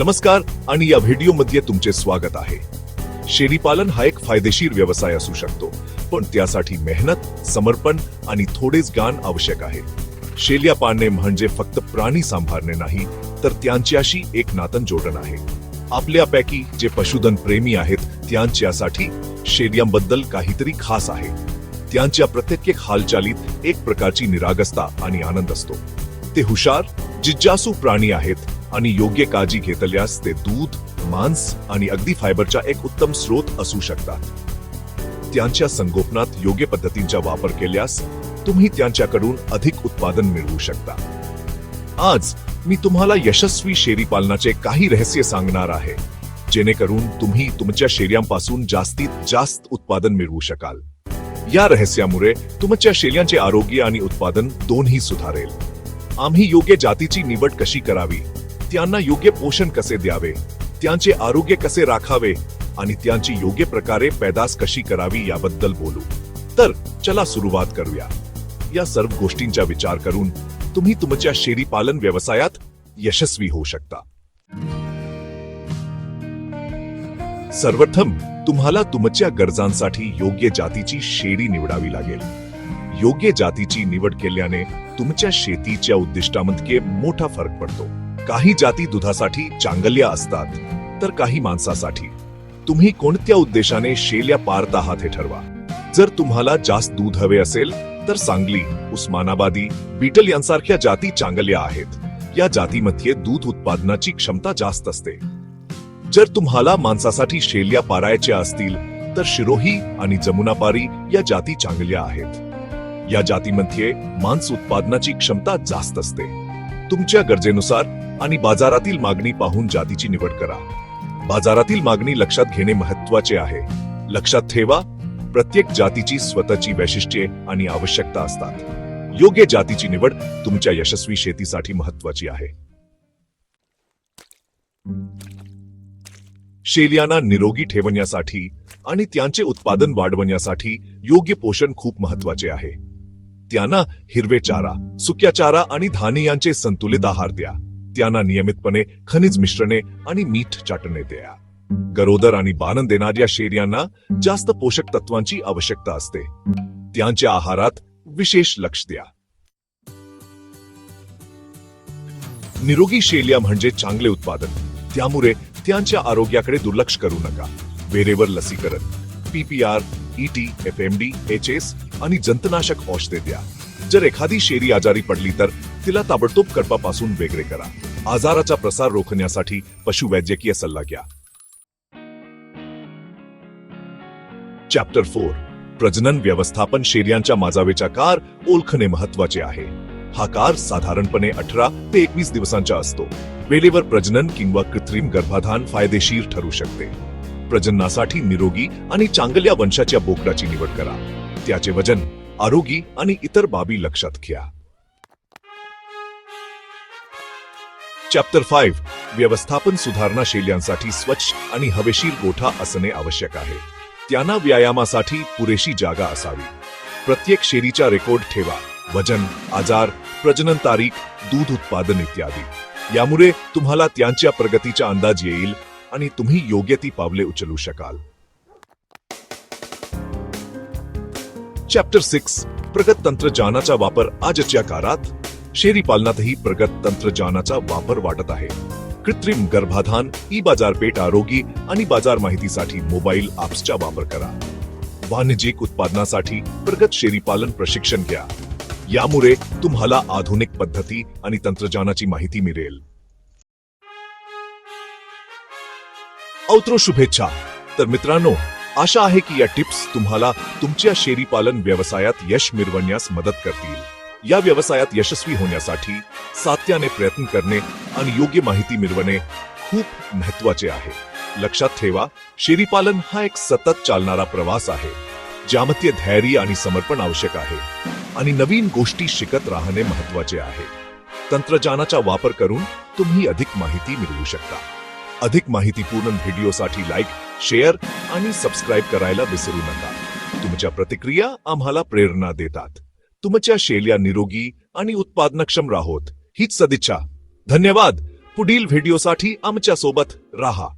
नमस्कार आणि या व्हिडिओमध्ये तुमचे स्वागत आहे. शेळीपालन हा एक फायदेशीर व्यवसाय असू शकतो पण त्यासाठी मेहनत समर्पण आणि थोडेच ज्ञान आवश्यक आहे. शेल्या पाळणे म्हणजे फक्त प्राणी सांभाळणे नाही तर त्यांच्याशी एक नातन जोडण आहे. आपल्यापैकी जे पशुधन प्रेमी आहेत त्यांच्यासाठी शेळ्यांबद्दल काहीतरी खास आहे. त्यांच्या प्रत्येक हालचालीत एक प्रकारची निरागसता आणि आनंद असतो. ते हुशार जिज्ञासू प्राणी आहेत आणि योग्य काळजी घेतल्यास ते दूध मांस आणि अगदी फायबरचा एक उत्तम स्रोत असू शकतात. त्यांच्या संगोपनात योग्य पद्धतींचा वापर केल्यास तुम्ही त्यांच्याकडून अधिक उत्पादन मिळवू शकता. आज मी तुम्हाला यशस्वी शेळी पालनाचे काही रहस्य सांगणार आहे जेणेकरून तुम्ही तुमच्या शेळ्यांपासून जास्तीत जास्त उत्पादन मिळवू शकाल. या रहस्यामुळे तुमच्या शेळ्यांचे आरोग्य आणि उत्पादन दोन्ही सुधारेल. आम्ही योग्य जातीची निवड कशी करावी? त्यांना योग्य पोषण कसे द्यावे? त्यांचे आरोग्य कसे राखावे? आणि त्यांची योग्य प्रकारे पैदास कशी करावी याबद्दल बोलू. तर चला सुरुवात करूया. या सर्व गोष्टींचा विचार करून तुम्ही तुमच्या शेळी पालन व्यवसायात यशस्वी होऊ शकता. सर्वप्रथम तुम्हाला तुमच्या गरजांसाठी योग्य जातीची शेळी निवडावी लागेल. योग्य जातीची निवड केल्याने तुमच्या शेतीच्या उद्दिष्टामध्ये मोठा फरक पडतो. काही जाती दुधासाठी चांगल्या असतात तर काही मांसासाठी तुम्ही कोणत्या उद्देशाने शेल्या पारत आहात हे ठरवा. जर तुम्हाला जास्त दूध हवे असेल तर सांगली उस्मानाबादी बीटल यांसारख्या जाती चांगल्या आहेत. या जातीमध्ये दूध उत्पादनाची क्षमता जास्त असते. जर तुम्हाला मांसासाठी शेल्या पारायच्या असतील तर शिरोही आणि जमुनापारी या जाती चांगल्या आहेत. या जातीमध्ये मांस उत्पादनाची क्षमता जास्त असते. तुमच्या गरजेनुसार आणि बाजारातील मागणी पाहून जातीची निवड करा. बाजारातील मागणी लक्षात घेणे महत्त्वाचे आहे. लक्षात ठेवा प्रत्येक जातीची स्वतःची वैशिष्ट्ये आणि आवश्यकता असतात. योग्य जातीची निवड तुमच्या यशस्वी शेतीसाठी महत्वाची आहे. शेलियांना निरोगी ठेवण्यासाठी आणि त्यांचे उत्पादन वाढवण्यासाठी योग्य पोषण खूप महत्त्वाचे आहे. त्यांना हिरवे चारा सुक्या चारा आणि धान्य यांचे संतुलित आहार द्या. त्यांना नियमितपणे खनिज मिश्रणे आणि मीठ चाटणे द्या. गरोदर आणि बाणन देणाऱ्या शेळ्यांना जास्त पोषक तत्वांची आवश्यकता असते. त्यांच्या आहारात विशेष लक्ष द्या. निरोगी शेलिया म्हणजे चांगले उत्पादन. त्यामुळे त्यांच्या आरोग्याकडे दुर्लक्ष करू नका. वेळेवर लसीकरण PPR ET F M D H S आणि जंतनाशक औषधे द्या. जर एखादी शेरी आजारी पडली तर तिला ताबडतोब कडपापासून वेगळे करा. आजाराचा प्रसार रोखण्यासाठी पशुवैद्यकीय सल्ला घ्या. चॅप्टर फोर प्रजनन व्यवस्थापन शेर्यांच्या माजावेचा कार ओळखणे महत्त्वाचे आहे. हा कार साधारणपणे अठरा ते एकवीस दिवसांचा असतो. वेळेवर प्रजनन किंवा कृत्रिम गर्भाधान फायदेशीर ठरू शकते. प्रजननासाठी निरोगी आणि चांगल्या वंशाच्या बोकडाची निवड करा. त्याचे वजन आरोगी आणि इतर बाबी लक्षात घ्या. चॅप्टर फाईव्ह व्यवस्थापन सुधारणा शैल्यांसाठी स्वच्छ आणि हवेशीर गोठा असणे आवश्यक आहे. त्यांना व्यायामासाठी पुरेशी जागा असावी. प्रत्येक शेरीचा रेकॉर्ड ठेवा. वजन आजार प्रजनन तारीख दूध उत्पादन इत्यादी. यामुळे तुम्हाला त्यांच्या प्रगतीचा अंदाज येईल आणि तुम्ही योग्य ती पावले उचलू शकाल. चॅप्टर सिक्स प्रगत तंत्रज्ञानाचा वापर आजच्या काळात शेरी पालनातही प्रगत तंत्रज्ञानाचा वापर वाटत आहे. कृत्रिम गर्भाधान ई बाजारपेठ आरोग्य आणि बाजार माहितीसाठी मोबाईल ॲप्सचा वापर करा. वाणिज्यिक उत्पादनासाठी प्रगत शेरीपालन प्रशिक्षण घ्या. यामुळे तुम्हाला आधुनिक पद्धती आणि तंत्रज्ञानाची माहिती मिळेल. औत्रो शुभेच्छा. तर मित्रांनो आशा आहे की या टिप्स तुम्हाला तुमच्या शेरीपालन व्यवसायात यश मिळवण्यास मदत करतील. या व्यवसायात यशस्वी होण्यासाठी सात्याने प्रयत्न करणे आणि योग्य माहिती मिळवणे खूप महत्त्वाचे आहे. लक्षात ठेवा शेळीपालन हा एक सतत चालणारा प्रवास आहे ज्यामध्ये धैर्य आणि समर्पण आवश्यक आहे आणि नवीन गोष्टी शिकत राहणे महत्त्वाचे आहे. तंत्रज्ञानाचा वापर करून तुम्ही अधिक माहिती मिळवू शकता. अधिक माहितीपूर्ण व्हिडिओसाठी लाईक शेअर आणि सबस्क्राईब करायला विसरू नका. तुमच्या प्रतिक्रिया आम्हाला प्रेरणा देतात. तुमच्या शेल्या निरोगी आणि उत्पादनक्षम राहोत. हीच सदिच्छा. धन्यवाद. पुढील व्हिडिओसाठी आमच्यासोबत राहा.